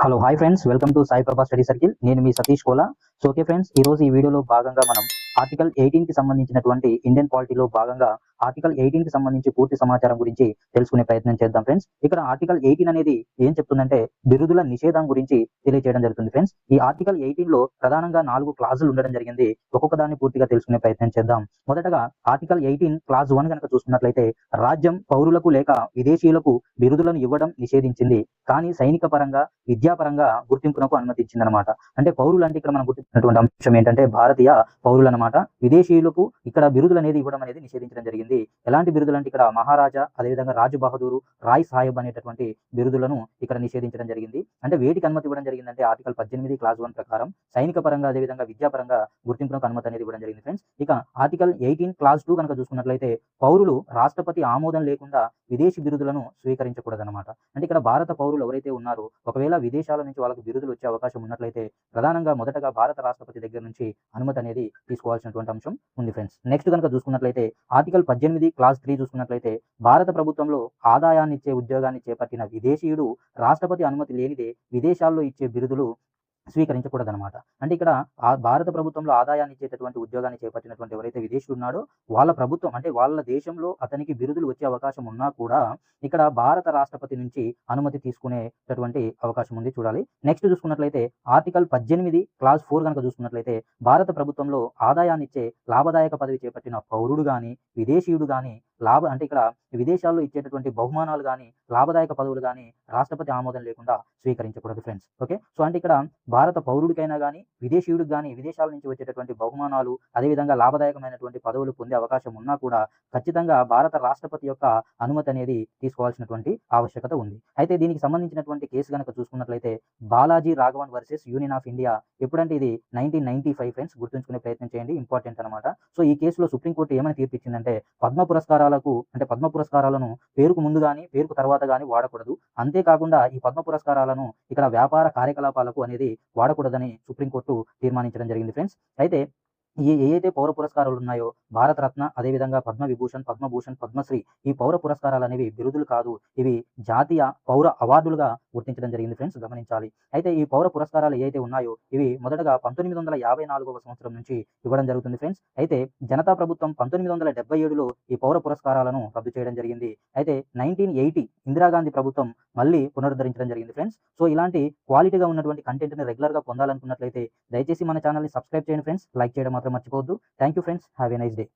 Hello hi friends welcome to Sai Prabha study circle నేను మీ Satish Kola. So okay friends ఈ రోజు ఈ వీడియోలో భాగంగా మనం ఆర్టికల్ ఎయిటీన్కి సంబంధించినటువంటి ఇండియన్ పాలిటీలో భాగంగా ఆర్టికల్ ఎయిటీన్కి సంబంధించి పూర్తి సమాచారం గురించి తెలుసుకునే ప్రయత్నం చేద్దాం ఫ్రెండ్స్ ఇక్కడ ఆర్టికల్ ఎయిటీన్ అనేది ఏం చెప్తుందంటే బిరుదుల నిషేధం గురించి తెలియజేయడం జరుగుతుంది ఫ్రెండ్స్ ఈ ఆర్టికల్ ఎయిటీన్లో ప్రధానంగా నాలుగు క్లాజులు ఉండడం జరిగింది. ఒక్కొక్క దాన్ని పూర్తిగా తెలుసుకునే ప్రయత్నం చేద్దాం. మొదటగా ఆర్టికల్ ఎయిటీన్ క్లాజ్ వన్ కనుక చూసుకున్నట్లయితే రాజ్యం పౌరులకు లేక విదేశీయులకు బిరుదులను ఇవ్వడం నిషేధించింది. కానీ సైనిక పరంగా విద్యాపరంగా గుర్తింపునకు అనుమతించింది అనమాట అంటే పౌరులు అంటే ఇక్కడ మనం గుర్తించినటువంటి అంశం ఏంటంటే భారతీయ పౌరులు అనమాట విదేశీయులకు ఇక్కడ బిరుదులు అనేది ఇవ్వడం అనేది నిషేధించడం జరిగింది. ఎలాంటి బిరుదులు అంటే ఇక్కడ మహారాజా అదేవిధంగా రాజు బహదూరు రాయ్ సాహెబ్ అనేటటువంటి బిరుదులను ఇక్కడ నిషేధించడం జరిగింది. అంటే వేటికి అనుమతి ఇవ్వడం జరిగిందంటే ఆర్టికల్ పద్దెనిమిది క్లాస్ వన్ ప్రకారం సైనిక పరంగా అదేవిధంగా విద్యాపరంగా గుర్తింపునకు అనుమతి అనేది ఇవ్వడం జరిగింది ఫ్రెండ్స్. ఇక ఆర్టికల్ ఎయిటీన్ క్లాస్ టూ కనుక చూసుకున్నట్లయితే పౌరులు రాష్ట్రపతి ఆమోదం లేకుండా విదేశీ బిరుదులను స్వీకరించకూడదన్నమాట. అంటే ఇక్కడ భారత పౌరులు ఎవరైతే ఉన్నారో ఒకవేళ విదేశాల నుంచి వాళ్ళకి బిరుదులు వచ్చే అవకాశం ఉన్నట్లయితే ప్రధానంగా మొదటగా భారత రాష్ట్రపతి దగ్గర నుంచి అనుమతి అనేది తీసుకోవాల్సినటువంటి అంశం ఉంది ఫ్రెండ్స్. నెక్స్ట్ కనుక చూసుకున్నట్లయితే ఆర్టికల్ పద్దెనిమిది క్లాస్ త్రీ చూసుకున్నట్లయితే భారత ప్రభుత్వంలో ఆదాయాన్ని ఇచ్చే ఉద్యోగాన్ని చేపట్టిన విదేశీయుడు రాష్ట్రపతి అనుమతి లేనిదే విదేశాల్లో ఇచ్చే బిరుదులు స్వీకరించకూడదన్నమాట. అంటే ఇక్కడ భారత ప్రభుత్వంలో ఆదాయాన్ని ఇచ్చేటటువంటి ఉద్యోగాన్ని చేపట్టినటువంటి ఎవరైతే విదేశీయుడు ఉన్నాడో వాళ్ళ ప్రభుత్వం అంటే వాళ్ళ దేశంలో అతనికి బిరుదులు వచ్చే అవకాశం ఉన్నా కూడా ఇక్కడ భారత రాష్ట్రపతి నుంచి అనుమతి తీసుకునేటటువంటి అవకాశం ఉంది చూడాలి. నెక్స్ట్ చూసుకున్నట్లయితే ఆర్టికల్ పద్దెనిమిది క్లాస్ ఫోర్ కనుక చూసుకున్నట్లయితే భారత ప్రభుత్వంలో ఆదాయాన్ని ఇచ్చే లాభదాయక పదవి చేపట్టిన పౌరుడు గాని విదేశీయుడు కానీ లాభ అంటే ఇక్కడ విదేశాల్లో ఇచ్చేటటువంటి బహుమానాలు కానీ లాభదాయక పదవులు కానీ రాష్ట్రపతి ఆమోదం లేకుండా స్వీకరించకూడదు ఫ్రెండ్స్ ఓకే సో అంటే ఇక్కడ భారత పౌరుడికైనా కానీ విదేశీయుడికి కానీ విదేశాల నుంచి వచ్చేటటువంటి బహుమానాలు అదేవిధంగా లాభదాయకమైనటువంటి పదవులు పొందే అవకాశం ఉన్నా కూడా ఖచ్చితంగా భారత రాష్ట్రపతి యొక్క అనుమతి అనేది తీసుకోవాల్సినటువంటి ఆవశ్యకత ఉంది. అయితే దీనికి సంబంధించినటువంటి కేసు కనుక చూసుకున్నట్లయితే Balaji Raghavan versus union of India. ఎప్పుడంటే ఇది నైన్టీన్ నైన్టీ ఫైవ్ ఫ్రెండ్స్ గుర్తుంచుకునే ప్రయత్నం చేయండి ఇంపార్టెంట్ అనమాట సో ఈ కేసులో సుప్రీంకోర్టు ఏమని తీర్పిచ్చిందంటే పద్మ పురస్కారాలకు అంటే పద్మ పురస్కారాలను పేరుకు ముందు కానీ పేరుకు తర్వాత కానీ వాడకూడదు. అంతేకాకుండా ఈ పద్మ పురస్కారాలను ఇక్కడ వ్యాపార కార్యకలాపాలకు అనేది వాడకూడదని సుప్రీంకోర్టు తీర్మానించడం జరిగింది ఫ్రెండ్స్. అయితే ఈ ఏదైతే పౌర పురస్కారాలు ఉన్నాయో భారతరత్న అదేవిధంగా పద్మ విభూషణ్ పద్మభూషణ్ పద్మశ్రీ ఈ పౌర పురస్కారాలు అనేవి బిరుదులు కాదు. ఇవి జాతీయ పౌర అవార్డులుగా గుర్తించడం జరిగింది ఫ్రెండ్స్ గమనించాలి. అయితే ఈ పౌర పురస్కారాలు ఏవైతే ఉన్నాయో ఇవి మొదటగా పంతొమ్మిది వందల యాభై నాలుగవ సంవత్సరం నుంచి ఇవ్వడం జరుగుతుంది ఫ్రెండ్స్. అయితే జనతా ప్రభుత్వం పంతొమ్మిది వందల డెబ్బై ఏడులో ఈ పౌర పురస్కారాలను రద్దు చేయడం జరిగింది. అయితే నైన్టీన్ ఎయిటీ ఇందిరాగాంధీ ప్రభుత్వం మళ్ళీ పునరుద్ధరించడం జరిగింది ఫ్రెండ్స్. సో ఇలాంటి క్వాలిటీగా ఉన్నటువంటి కంటెంట్ రెగ్యులర్గా రెగ్యులర్గా పొందాలనుకున్నట్లయితే దయచేసి మన ఛానల్ని సబ్స్క్రైబ్ చేయండి ఫ్రెండ్స్. లైక్ చేయడం మాత్రం మర్చిపోవద్దు. Thank you friends have a nice day